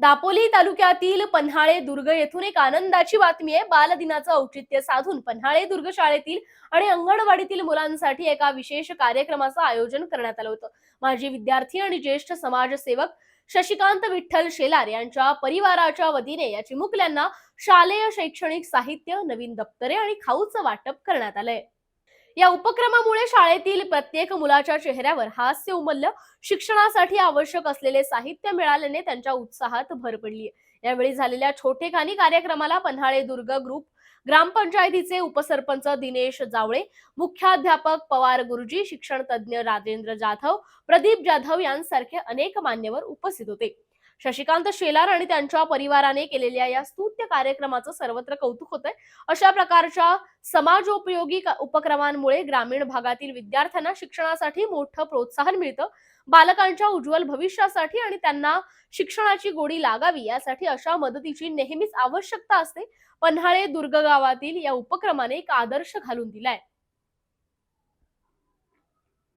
दापोली तालुक्यातील पन्हाळे दुर्ग येथून एक आनंदाची बातमी आहे. बालदिनाचं औचित्य साधून पन्हाळे दुर्ग शाळेतील आणि अंगणवाडीतील मुलांसाठी एका विशेष कार्यक्रमाचं आयोजन करण्यात आलं होतं. माजी विद्यार्थी आणि ज्येष्ठ समाजसेवक शशिकांत विठ्ठल शेलार यांच्या परिवाराच्या वतीने या चिमुकल्यांना शालेय शैक्षणिक साहित्य नवीन दप्तरे आणि खाऊचं वाटप करण्यात आलंय. या उपक्रमामुळे शाळेतील प्रत्येक मुलाच्या चेहऱ्यावर हास्य उमललं. शिक्षणासाठी आवश्यक असलेले साहित्य मिळाल्याने त्यांच्या उत्साहात भर पडली. यावेळी झालेल्या छोटेखानी कार्यक्रमाला पन्हाळे दुर्ग ग्रुप ग्रामपंचायतीचे उपसरपंच दिनेश जावळे मुख्याध्यापक पवार गुरुजी शिक्षण तज्ज्ञ राजेंद्र जाधव प्रदीप जाधव यांसारखे अनेक मान्यवर उपस्थित होते. शशिकांत शेलार आणि त्यांच्या परिवाराने केलेल्या या स्तुत्य कार्यक्रमाचं सर्वत्र कौतुक होतंय. अशा प्रकारच्या समाजोपयोगी उपक्रमांमुळे ग्रामीण भागातील विद्यार्थ्यांना शिक्षणासाठी मोठं प्रोत्साहन मिळतं. बालकांच्या उज्ज्वल भविष्यासाठी आणि त्यांना शिक्षणाची गोडी लागावी यासाठी अशा मदतीची नेहमीच आवश्यकता असते. पन्हाळे दुर्ग गावातील या उपक्रमाने एक आदर्श घालून दिलाय.